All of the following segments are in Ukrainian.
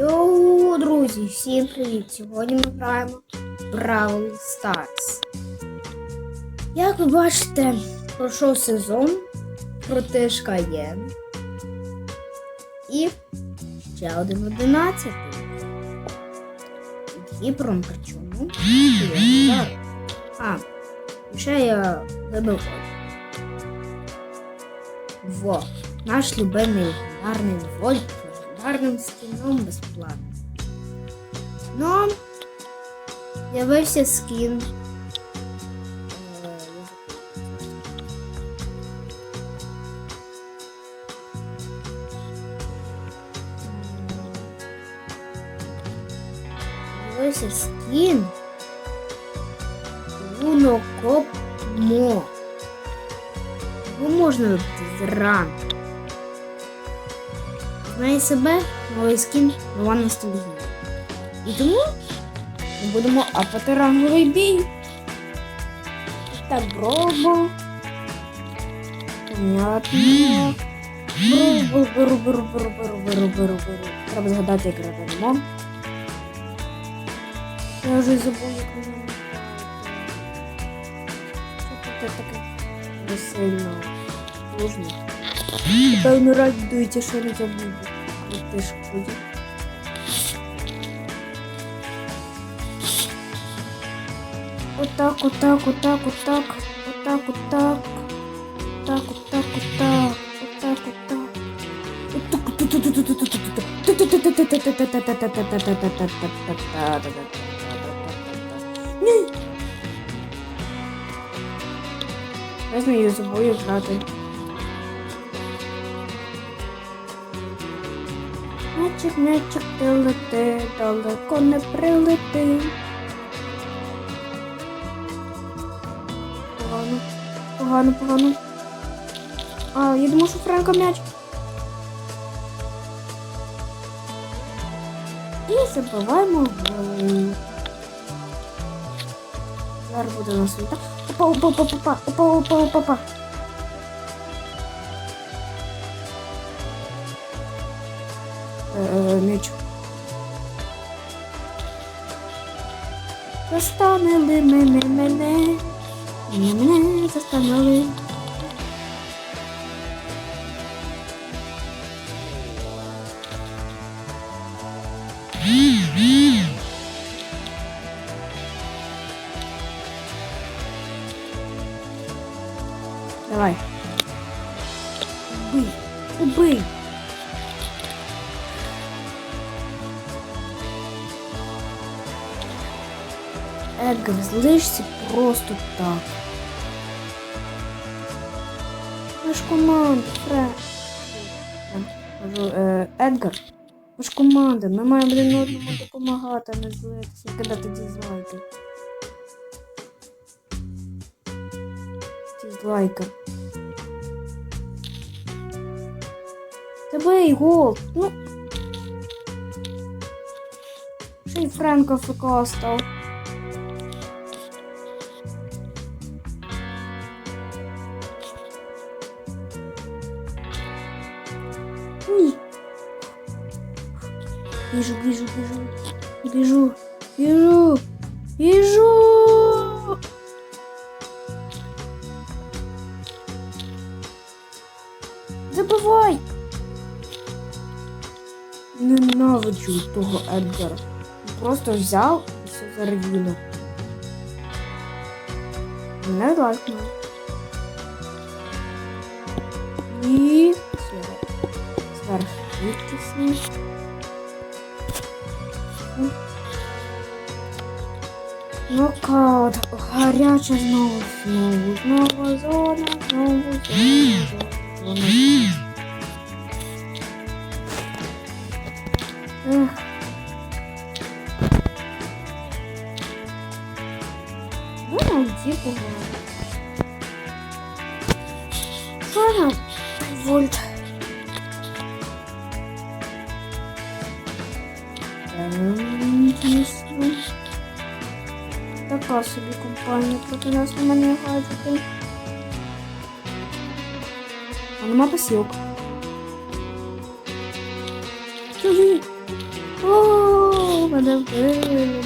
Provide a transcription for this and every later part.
Йоу, друзі, всім привіт! Сьогодні ми граємо Brawl Stars. Як ви бачите, пройшов сезон проти Шкаєн. І ще один одинадцятий. Під причому. А, ще я вибив. Во, наш любимий легендарний вольт з легендарним скіном безплатно. Ну, з'явився скін. е, З'явився скін. Лунокоп Мо. Його можна вибити Знає себе новий скін нова ностальгія. І тому ми будемо апати ранговий бій. Так, бробо. Понятно. Беру, беру, беру, беру, беру, беру, беру, беру. Треба згадати, як робимо. Я вже забув, як Що тут таке не сильно сложно. Певно радується, що не забуду. Буде. Отак, отак, отак, отак, отак, отак, отак, отак, отак, отак, отак. Ні. Я знаю, забою грати. Мячик, мячик, ти лети, далеко не прилети. Погано, погано, погано. А, я думаю, що Франка м'яч. І забиваємо голи. Зараз буде у нас. Опа, опа, опа, опа, опа, опа, опа, опа. М'яч. Застанили мене, мене, мене застанили. Злишся просто так. Ж команда, Фред. Е, Едгар, ми ж команда, ми маємо один одному допомагати, а не злитися, кидати дізлайки. Дізлайки. Тебе гол, ну. Ще й Френко ФК став. бежу, бежу, бежу. Бежу, бежу, бежу. Забывай. Ненавиджу того Едгера. Просто взяв і все зарвінув. Не лайкнув. І все. Сверху відкисні. Нокаут. Гаряча знову, знову, знову зона, знову зона, зона. Ех. Ну, найди собі компанія проти нас на мене гаджети. А нема посілок. О, мене вбили.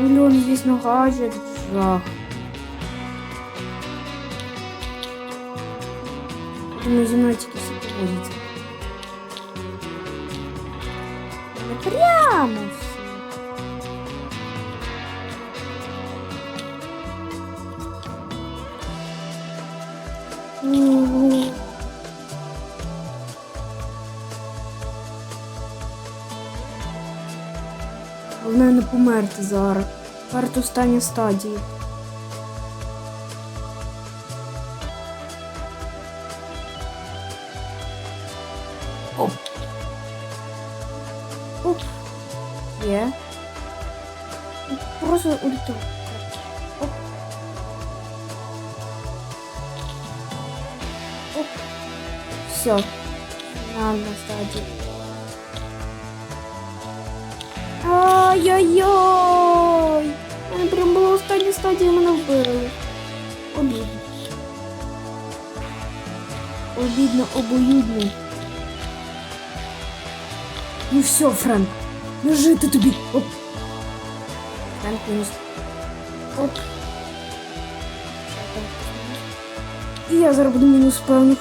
Мільйон, звісно, гаджет, жах. Думаю, зі мною тільки Головне не померти зараз. Варто останні стадії. Оп. Оп. Є. Просто ульту. Все. Фінальна стадія. Ай-яй-яй! У мене прям була остання стадія, мене вбили. Обідно. Обідно, обоюдно. Ну все, Френк. Не жити тобі. Оп. Френк мінус. Оп. І я зараз буду мінус певно.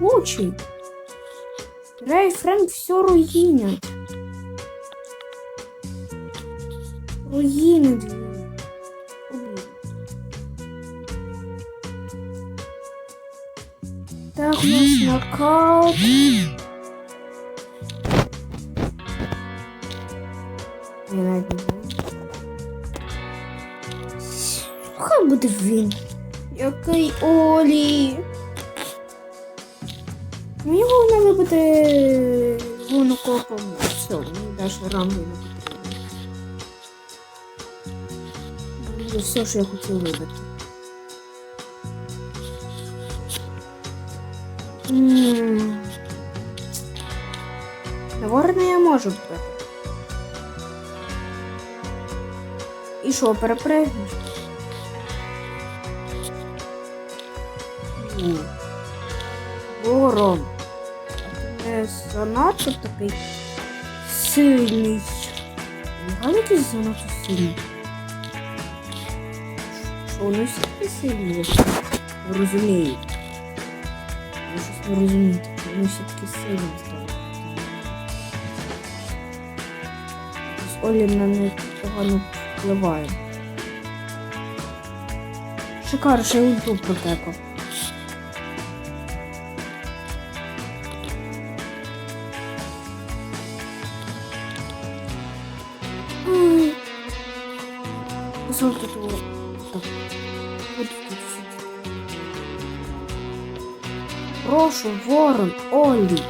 Такий живучий. Рей Френк все руїнять. Руїни дві. Обідно. Так, у нас нокаут. Я навіть не знаю. Хай буде він. Який Олі. Мені головне вибити вонокопом. Все, мені навіть рамби не потрібно. Це все, що я хотів вибити. Наверно, я можу вбити. І що, перепригнеш? Ні. Ворон. Не занадто такий сильний. Якийсь занадто сильний. Що вони всі сильні? Розумію. Я щось не розумію, такі вони всі такі сильні стали. Якось Олі на них погано впливає. Шикар, ще й ульту протекав. Прошу, ворон, Олі.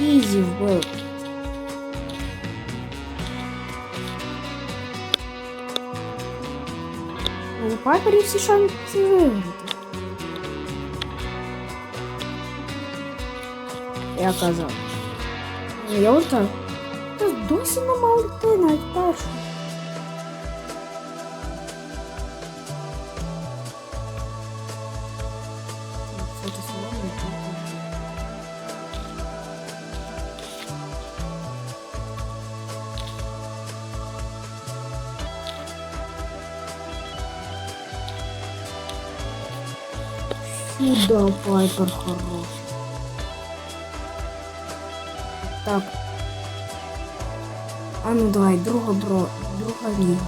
На Ізі вбив. У Пайпері всі шанси виграти. Я казав. Ну, Я отак. Та досі нема ульти навіть першу. Сюда Пайпер хорош. Так. А ну давай, друга бро, друга ліга.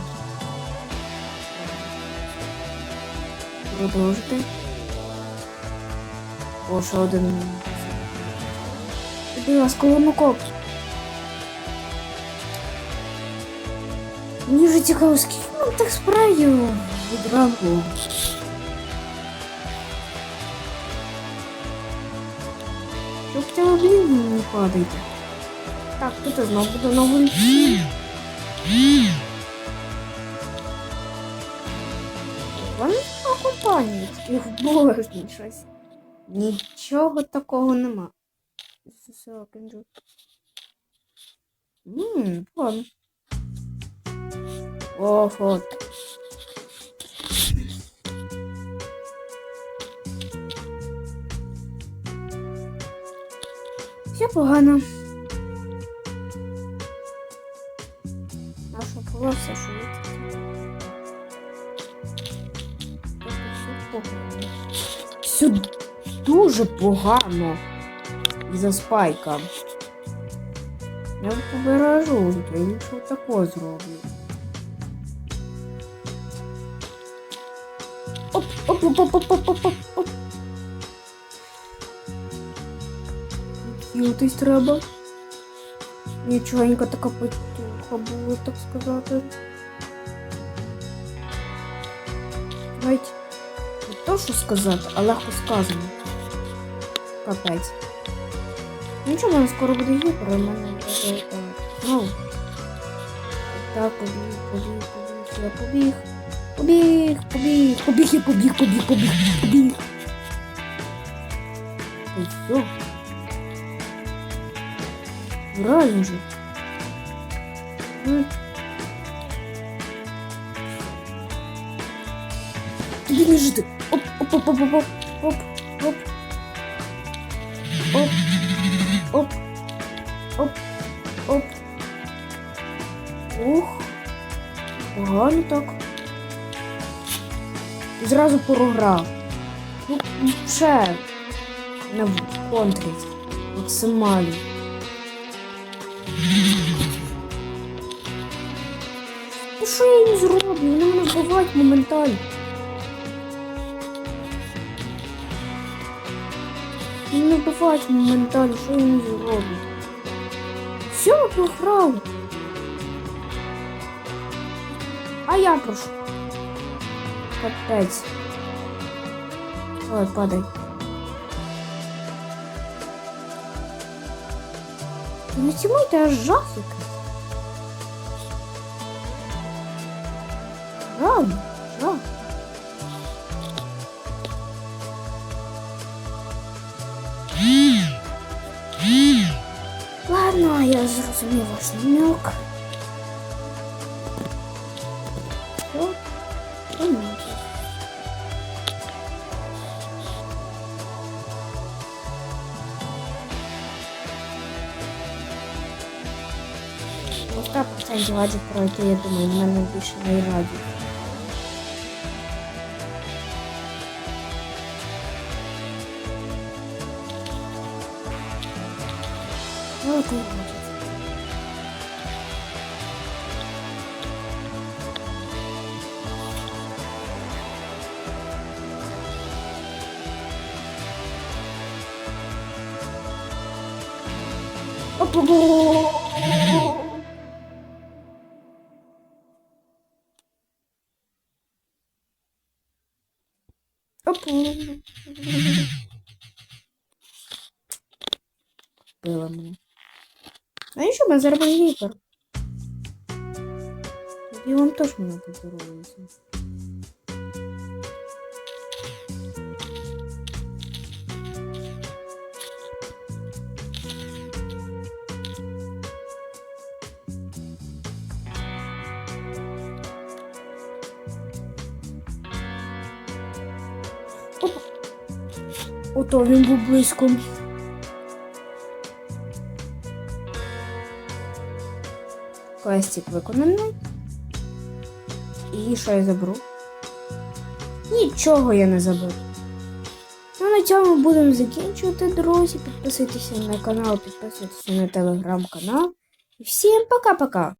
Продовжити. О, один. Будь ласка, ломокоп. Мені вже цікаво, скільки нам тих спреїв від ранку. Щоб хоча б блін не падайте. Так, тут знову буде вулиці. Вони компанії, їх божні щось. Нічого такого нема. Засила кінжу. Ммм, вон. Ого. Все погано. Наша все швидко. Сюда дуже погано за спайка. Я побережу, я нічого такого зроблю. Оп, оп, оп, оп, оп, оп, оп, оп. Кілтись треба. Нічогенька така потюха була, так сказати. Навіть не то, що сказати, а легко сказано. Капець. Нічого, в мене скоро буде гіпер, у мене вже так. Ну. Так, побіг, побіг, побіг, я побіг. Побіг, побіг, побіг, я побіг, побіг, побіг, побіг. І все. Реально же. Тобі не жити. Оп, оп, оп, оп, оп, оп, оп, оп. Оп. Оп. Ух. Погано так. І зразу програв. Ну, ще на контрі. Максимально. Ну що я їм зроблю? Вони мене вбивають моментально. Ну, не вбивають моментально, що він зробить. Все, ми програли. А я прошу. Капець. Давай, падай. Ну чему это жахлика? Ладно. себе возьмёк. Всё. И ноги. Ну, так, кстати, ладит пройти, я думаю, наверное, мене не ладить. Ну, это не. Била мене. А еще мы заработали липер. И вам тоже много здоровается. Опа. Ото він був близько. Квестик виконаний. І що я заберу? Нічого я не заберу. Ну, на цьому будемо закінчувати, друзі. Підписуйтеся на канал, підписуйтеся на телеграм-канал. І всім пока-пока!